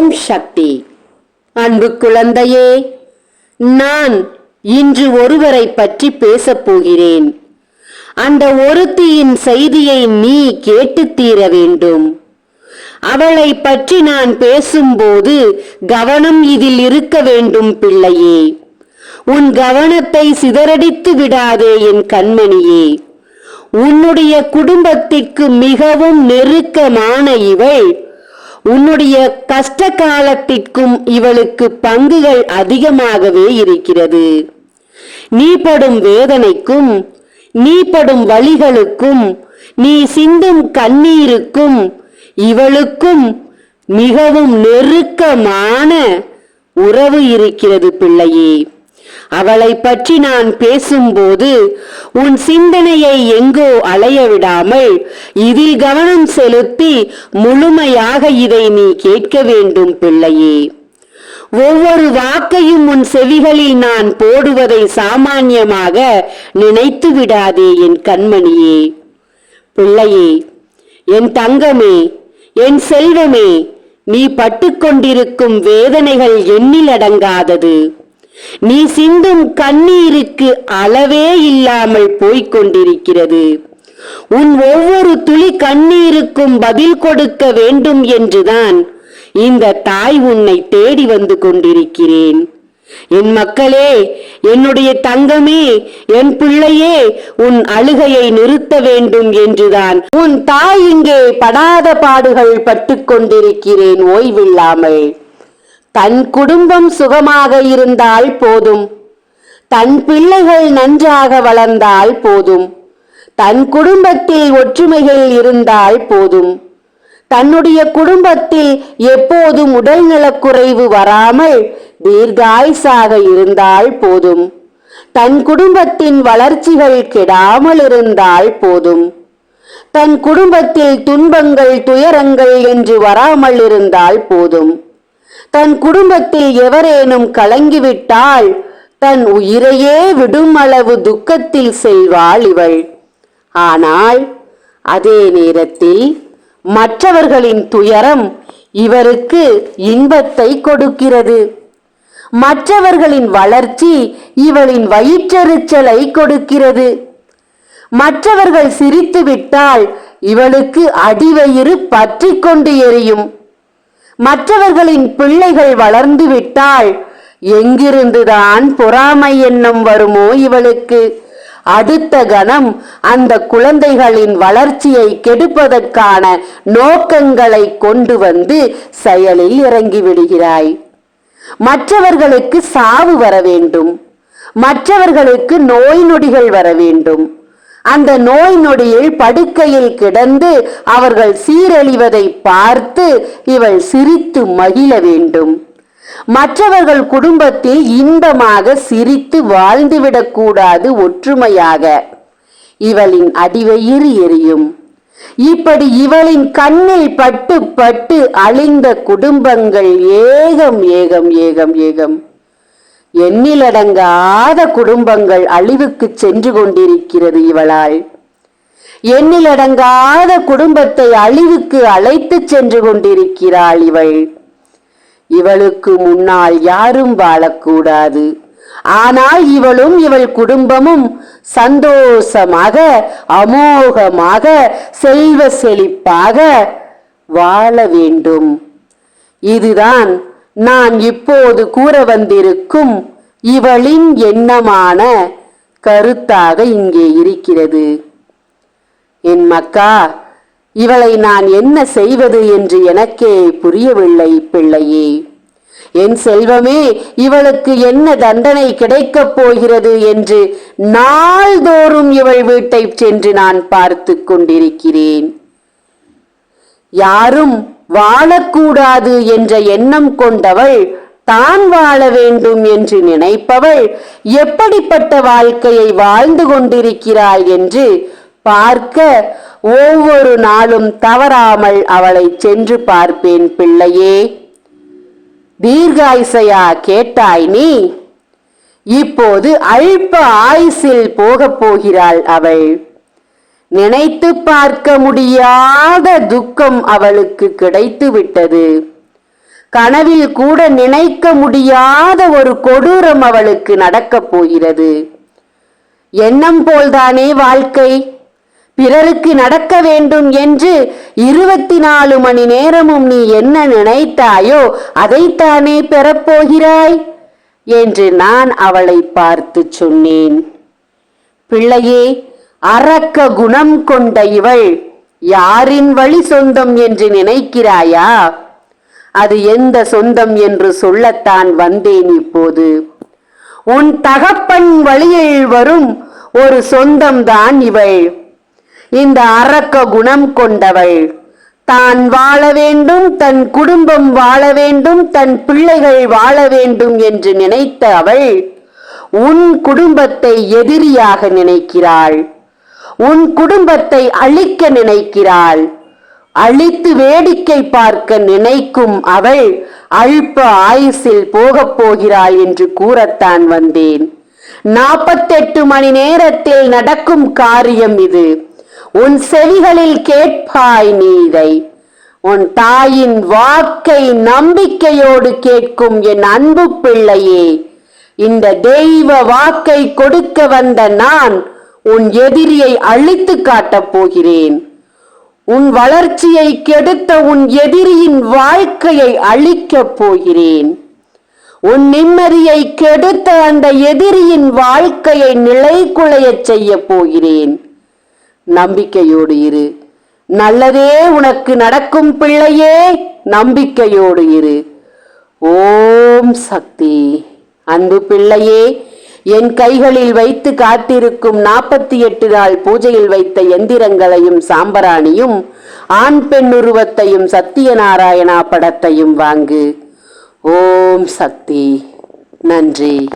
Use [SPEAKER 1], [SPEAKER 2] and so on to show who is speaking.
[SPEAKER 1] ஓம் சக்தி. அன்பு குழந்தையே நான் இன்று ஒருவரை பற்றி பேசப் போகிறேன். அந்த ஒருத்தியின் செய்தியை நீ கேட்டு தீர வேண்டும். அவளை பற்றி நான் பேசும்போது கவனம் இதில் இருக்க வேண்டும் பிள்ளையே. உன் கவனத்தை சிதறடித்து விடாதே என் கண்மணியே. உன்னுடைய குடும்பத்திற்கு மிகவும் நெருக்கமான இவள் உன்னுடைய கஷ்ட காலத்திற்கும் இவளுக்கு பங்குகள் அதிகமாகவே இருக்கிறது. நீ படும் வேதனைக்கும் நீ படும் வழிகளுக்கும் நீ சிந்தும் கண்ணீருக்கும் இவளுக்கும் மிகவும் நெருக்கமான உறவு இருக்கிறது பிள்ளையே. அவளை பற்றி நான் பேசும்போது உன் சிந்தனையை எங்கோ அலைய விடாமல் இதில் கவனம் செலுத்தி முழுமையாக இதை நீ கேட்க வேண்டும் பிள்ளையே. ஒவ்வொரு வாக்கையும் உன் செவிகளில் நான் போடுவதை சாமான்யமாக நினைத்து விடாதே என் கண்மணியே. பிள்ளையே என் தங்கமே என் செல்வமே நீ பட்டுக்கொண்டிருக்கும் வேதனைகள் எண்ணிலடங்காதது நீ சிந்தும் கண்ணீருக்கு அளவே இல்லாமல் போய்க் கொண்டிருக்கிறது உன் ஒவ்வொரு துளி கண்ணீருக்கும் பதில் கொடுக்க வேண்டும் என்றுதான் இந்த தாய் உன்னை தேடி வந்து கொண்டிருக்கிறேன். என் மக்களே என்னுடைய தங்கமே என் பிள்ளையே உன் அழுகையை நிறுத்த வேண்டும் என்றுதான் உன் தாய் இங்கே படாத பாடுகள் பட்டுக் கொண்டிருக்கிறேன் ஓய்வில்லாமல். தன் குடும்பம் சுகமாக இருந்தால் போதும். தன் பிள்ளைகள் நன்றாக வளர்ந்தால் போதும். தன் குடும்பத்தில் ஒற்றுமைகள் இருந்தால் போதும். தன்னுடைய குடும்பத்தில் எப்போதும் உடல்நலக்குறைவு வராமல் தீர்காயுசாக இருந்தால் போதும். தன் குடும்பத்தின் வளர்ச்சிகள் கெடாமல் இருந்தால் போதும். தன் குடும்பத்தில் துன்பங்கள் துயரங்கள் என்று வராமல் இருந்தால் போதும். தன் குடும்பத்தில் எவரேனும் கலங்கிவிட்டால் தன் உயிரையே விடும் அளவு துக்கத்தில் செல்வாள் இவள். ஆனால் அதே நேரத்தில் மற்றவர்களின் துயரம் இவருக்கு இன்பத்தை கொடுக்கிறது. மற்றவர்களின் வளர்ச்சி இவளின் வயிற்றெரிச்சலை கொடுக்கிறது. மற்றவர்கள் சிரித்துவிட்டால் இவளுக்கு அடிவயிறு பற்றி கொண்டு எரியும். மற்றவர்களின் பிள்ளைகள் வளர்ந்து விட்டால் எங்கிருந்துதான் பொறாமை எண்ணம் வருமோ இவளுக்கு? அடுத்த கணம் அந்த குழந்தைகளின் வளர்ச்சியை கெடுப்பதற்கான நோக்கங்களை கொண்டு வந்து செயலில் இறங்கிவிடுகிறாய் மற்றவர்களுக்கு சாவு வர வேண்டும். மற்றவர்களுக்கு நோய் நொடிகள் வர வேண்டும். அந்த நோய் நொடியில் படுக்கையில் கிடந்து அவர்கள் சீரழிவதை பார்த்து இவள் சிரித்து மகிழ வேண்டும். மற்றவர்கள் குடும்பத்தில் இன்பமாக சிரித்து வாழ்ந்துவிடக்கூடாது ஒற்றுமையாக. இவளின் அடிவயிறு எரியும். இப்படி இவளின் கண்ணில் பட்டு பட்டு அழிந்த குடும்பங்கள் ஏகம் ஏகம் ஏகம் ஏகம். எண்ணிலடங்காத குடும்பங்கள் அழிவுக்கு சென்று கொண்டிருக்கிறது இவளால். எண்ணிலடங்காத குடும்பத்தை அழிவுக்கு அழைத்துச் சென்று கொண்டிருக்கிறாள் இவள். இவளுக்கு முன்னால் யாரும் வாழக்கூடாது. ஆனால் இவளும் இவள் குடும்பமும் சந்தோஷமாக அமோகமாக செல்வ செழிப்பாக வாழ வேண்டும். இதுதான் நான் இப்போது கூற வந்திருக்கும் இவளின் எண்ணமான கருத்தாக இங்கே இருக்கிறது. என் மக்கா இவளை நான் என்ன செய்வது என்று எனக்கே புரியவில்லை பிள்ளையே. என் செல்வமே இவளுக்கு என்ன தண்டனை கிடைக்கப் போகிறது என்று நாள்தோறும் இவள் வீட்டை சென்று நான் பார்த்து கொண்டிருக்கிறேன். யாரும் வாழக்கூடாது என்ற எண்ணம் கொண்டவள் தான் வாழ வேண்டும் என்று நினைப்பவள் எப்படிப்பட்ட வாழ்க்கையை வாழ்ந்து கொண்டிருக்கிறாள் என்று பார்க்க ஒவ்வொரு நாளும் தவறாமல் அவளை சென்று பார்ப்பேன் பிள்ளையே. தீர்காயுசையா கேட்டாய் நீ? இப்போது அல்ப ஆயுசில் போகப் போகிறாள் அவள். நினைத்து பார்க்க முடியாத துக்கம் அவளுக்கு கிடைத்து விட்டது. கனவில் கூட நினைக்க முடியாத ஒரு கொடூரம் அவளுக்கு நடக்கப் போகிறது. எண்ணம் போல்தானே வாழ்க்கை? பிறருக்கு நடக்க வேண்டும் என்று இருபத்தி நாலு மணி நேரமும் நீ என்ன நினைத்தாயோ அதைத்தானே பெறப்போகிறாய்? என்று நான் அவளை பார்த்து சொன்னேன். பிள்ளையே அரக்க குணம் கொண்ட இவள் யாரின் வழி சொந்தம் என்று நினைக்கிறாயா? அது எந்த சொந்தம் என்று சொல்லத்தான் வந்தேன் இப்போது. உன் தகப்பன் வழியில் வரும் ஒரு சொந்தம்தான் இவள். இந்த அரக்க குணம் கொண்டவள் தான் வாழ வேண்டும் தன் குடும்பம் வாழ வேண்டும் தன் பிள்ளைகள் வாழ வேண்டும் என்று நினைத்த அவள் உன் குடும்பத்தை எதிரியாக நினைக்கிறாள். உன் குடும்பத்தை அழிக்க நினைக்கிறாள். அழித்து வேடிக்கை பார்க்க நினைக்கும் அவள் அல்ப ஆயுசில் போகப் போகிறாள் என்று கூறத்தான் வந்தேன். நாற்பத்தெட்டு மணி நேரத்தில் நடக்கும் காரியம் இது. உன் செவிகளில் கேட்பாய் நீ இதை. உன் தாயின் வாக்கை நம்பிக்கையோடு கேட்கும் என் அன்பு பிள்ளையே. இந்த தெய்வ வாக்கை கொடுக்க வந்த நான் உன் எதிரியை அழித்து காட்டப் போகிறேன். உன் வளர்ச்சியை கெடுத்த உன் எதிரியின் வாழ்க்கையை அழிக்கப் போகிறேன். உன் நிம்மதியை கெடுத்த அந்த எதிரியின் வாழ்க்கையை நிலைக்குலையச் செய்ய போகிறேன். நம்பிக்கையோடு இரு. நல்லதே உனக்கு நடக்கும் பிள்ளையே நம்பிக்கையோடு இரு. ஓம் சக்தி. அன்பு பிள்ளையே என் கைகளில் வைத்து காத்திருக்கும் நாற்பத்தி எட்டு நாள் பூஜையில் வைத்த எந்திரங்களையும் சாம்பராணியும் ஆண் பெண் உருவத்தையும் சத்தியநாராயணா படத்தையும் வாங்கு. ஓம் சக்தி. நன்றி.